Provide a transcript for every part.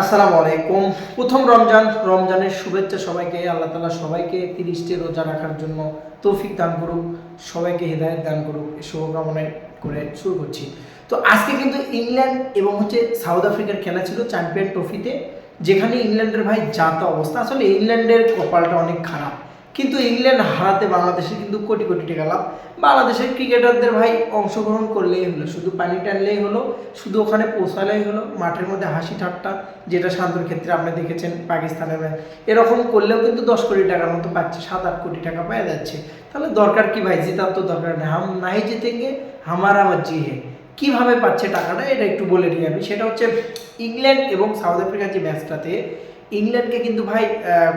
আসসালামু আলাইকুম। প্রথম রমজান, রমজানের শুভেচ্ছা সবাইকে, আল্লাহ তালা সবাইকে তিরিশটি রোজা রাখার জন্য তৌফিক দান করুক, সবাইকে হৃদায়ত দান করুক, এই শুভকামনায় করে শুরু করছি। তো আজকে কিন্তু ইংল্যান্ড এবং হচ্ছে সাউথ আফ্রিকার খেলা ছিল চ্যাম্পিয়ন ট্রফিতে, যেখানে ইংল্যান্ডের ভাই জাত অবস্থা। আসলে ইংল্যান্ডের কপালটা অনেক খারাপ। কিন্তু ইংল্যান্ড হারাতে বাংলাদেশে কিন্তু কোটি কোটি টাকা লাভ। বাংলাদেশের ক্রিকেটারদের ভাই অংশগ্রহণ করলেই হলো, শুধু পানি টানলেই হলো, শুধু ওখানে পৌঁছালেই হলো, মাঠের মধ্যে হাসি ঠাট্টা, যেটা শান্তর ক্ষেত্রে আপনি দেখেছেন পাকিস্তানের match। এরকম করলেও কিন্তু দশ কোটি টাকার মতো পাচ্ছে, সাত আট কোটি টাকা পাওয়া যাচ্ছে। তাহলে দরকার কি ভাই? জেতার তো দরকার নেই। হাম নাই জিতেঙ্গে, হামার আমার জি হে। কীভাবে পাচ্ছে টাকাটা, এটা একটু বলে নিই আমি। সেটা হচ্ছে ইংল্যান্ড এবং সাউথ আফ্রিকার যে ম্যাচটাতে ইংল্যান্ডকে কিন্তু ভাই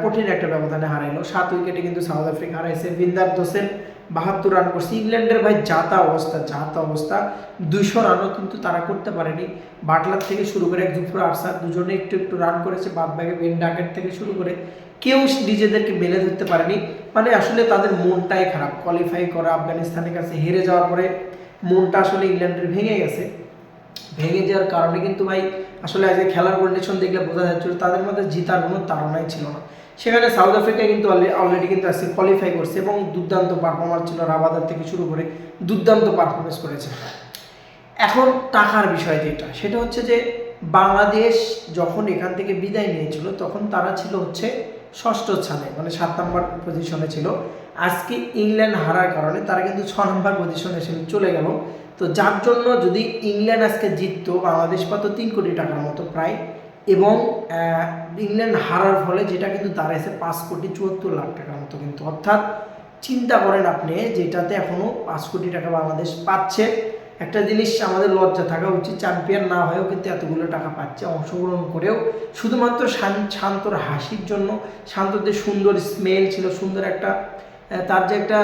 কঠিন একটা ব্যবধানে হারাইলো। সাত উইকেটে কিন্তু সাউথ আফ্রিকা হারাইছে। বিন্দার দোসেন বাহাত্তর রান করছে। ইংল্যান্ডের ভাই, জাতা অবস্থা জাতা অবস্থা। দুইশো রানও কিন্তু তারা করতে পারেনি। বাটলার থেকে শুরু করে জুফর আরসার, দুজনে একটু একটু রান করেছে। বাদ ব্যাগে বেন থেকে শুরু করে কেউ নিজেদেরকে মেলে ধরতে পারেনি। মানে আসলে তাদের মনটাই খারাপ। কোয়ালিফাই করা, আফগানিস্তানের কাছে হেরে যাওয়ার পরে মনটা আসলে ইংল্যান্ডের ভেঙে গেছে। ভেঙে যাওয়ার কারণে কিন্তু ভাই আসলে আজকে খেলার কন্ডিশন দেখলে বোঝা যাচ্ছিল তাদের মধ্যে জিতার কোনো তাড়নাই ছিল না। সেখানে সাউথ আফ্রিকা কিন্তু অলরেডি কিন্তু আজকে কোয়ালিফাই করছে এবং দুর্দান্ত পারফরমেন্স ছিল রাবাদার থেকে শুরু করে দুর্দান্ত পারফরমেন্স করেছে। এখন টাকার বিষয় যেটা, সেটা হচ্ছে যে বাংলাদেশ যখন এখান থেকে বিদায় নিয়েছিল, তখন তারা ছিল হচ্ছে ষষ্ঠ স্থানে মানে সাত নম্বর পজিশনে ছিল। আজকে ইংল্যান্ড হারার কারণে তারা কিন্তু ছ নম্বর পজিশনে এসে চলে গেল। তো যার জন্য যদি ইংল্যান্ড আজকে জিততো, বাংলাদেশ পাত তিন কোটি টাকার মতো প্রায়। এবং ইংল্যান্ড হারার ফলে যেটা কিন্তু দাঁড়াইছে পাঁচ কোটি চুয়াত্তর লাখ টাকার মতো কিন্তু। অর্থাৎ চিন্তা করেন আপনি, যেটাতে এখনও পাঁচ কোটি টাকা বাংলাদেশ পাচ্ছে। একটা জিনিস আমাদের লজ্জা থাকা উচিত, চ্যাম্পিয়ন না হয়েও কিন্তু এতগুলো টাকা পাচ্ছে, অংশগ্রহণ করেও। শুধুমাত্র শান- শান্তর হাসির জন্য শান্তর যে সুন্দর স্মেল ছিল, সুন্দর একটা তার যে একটা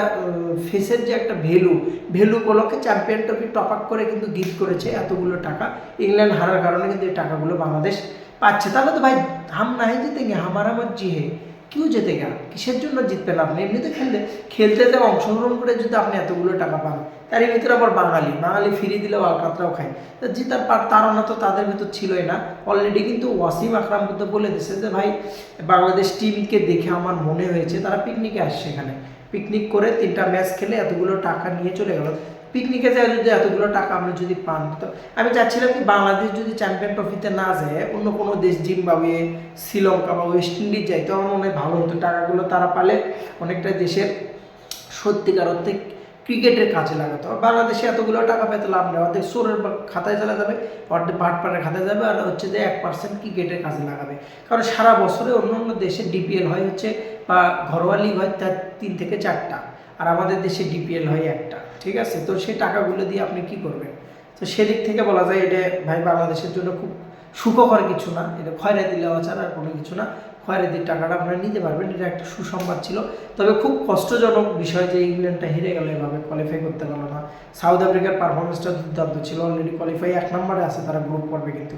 ফেসের যে একটা ভ্যালু ভ্যালু উপলক্ষে চ্যাম্পিয়ন ট্রফি টপ আপ করে কিন্তু গিফট করেছে এতগুলো টাকা। ইংল্যান্ড হারার কারণে কিন্তু এই টাকাগুলো বাংলাদেশ পাচ্ছে। তাহলে তো ভাই, হাম নাই জিতেঙ্গে হামার আমার হে কেউ যেতে গা কিসের জন্য জিতবেন আপনি এমনিতে খেলতে খেলতে যে অংশগ্রহণ করে যদি আপনি এতগুলো টাকা পান তার ভিতরে আবার বাঙালি। বাঙালি ফিরিয়ে দিলেও আলকাতরাও খায়। তো জিতার পার তারা তো তাদের ভিতর ছিলই না। অলরেডি কিন্তু ওয়াসিম আকরাম কিন্তু বলে দিচ্ছে যে, ভাই, বাংলাদেশ টিমকে দেখে আমার মনে হয়েছে, তারা পিকনিকে আসছে এখানে। পিকনিক করে তিনটা ম্যাচ খেলে এতগুলো টাকা নিয়ে চলে গেল। পিকনিকে যায় যদি এতগুলো টাকা আপনি যদি পান, তো আমি চাচ্ছিলাম কি বাংলাদেশ যদি চ্যাম্পিয়ন ট্রফিতে না যায়, অন্য কোনো দেশ জিম্বাবুয়ে শ্রীলঙ্কা বা ওয়েস্ট ইন্ডিজ যায়, তো আমার মনে হয় ভালো হতো। টাকাগুলো তারা পালে অনেকটা দেশের সত্যিকার অর্থে ক্রিকেটের কাজে লাগাতো। আর বাংলাদেশে এতগুলো টাকা পেতে লাভ নেই অর্ধেক সোরের খাতায় চলে যাবে অর্ধেক বাটপাড়ের খাতায় যাবে, আর হচ্ছে যে এক পার্সেন্ট ক্রিকেটের কাজে লাগাবে। কারণ সারা বছরে অন্য অন্য দেশে ডিপিএল হয় হচ্ছে বা ঘরোয়া লিগ হয় তার তিন থেকে চারটা। আর আমাদের দেশে ডিপিএল হয় একটা, ঠিক আছে? তো সেই টাকাগুলো দিয়ে আপনি কি করবেন? তো সেদিক থেকে বলা যায় এটা ভাই বাংলাদেশের জন্য খুব সুখকর কিছু না। এটা খয়রাতি দেওয়া ছাড়া আর কোনো কিছু না। খয়রাতির টাকাটা আপনারা নিতে পারবেন। এটা একটা সুসংবাদ ছিল। তবে খুব কষ্টজনক বিষয় যে ইংল্যান্ডটা হেরে গেল এভাবে কোয়ালিফাই করতে পারল না। সাউথ আফ্রিকার পারফরমেন্সটা দুর্দান্ত ছিল। অলরেডি কোয়ালিফাই এক নম্বরে আছে তারা গ্রুপ পর্বে কিন্তু।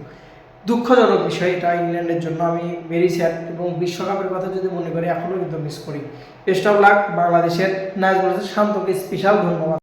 দুঃখজনক বিষয় এটা ইংল্যান্ডের জন্য। আমি ভেরি স্যাড এবং বিশ্বকাপের কথা যদি মনে করি, এখনও কিন্তু মিস করি। বেস্ট অফ লাক বাংলাদেশের। নাচ বলেছে শান্তকে স্পেশাল ধন্যবাদ।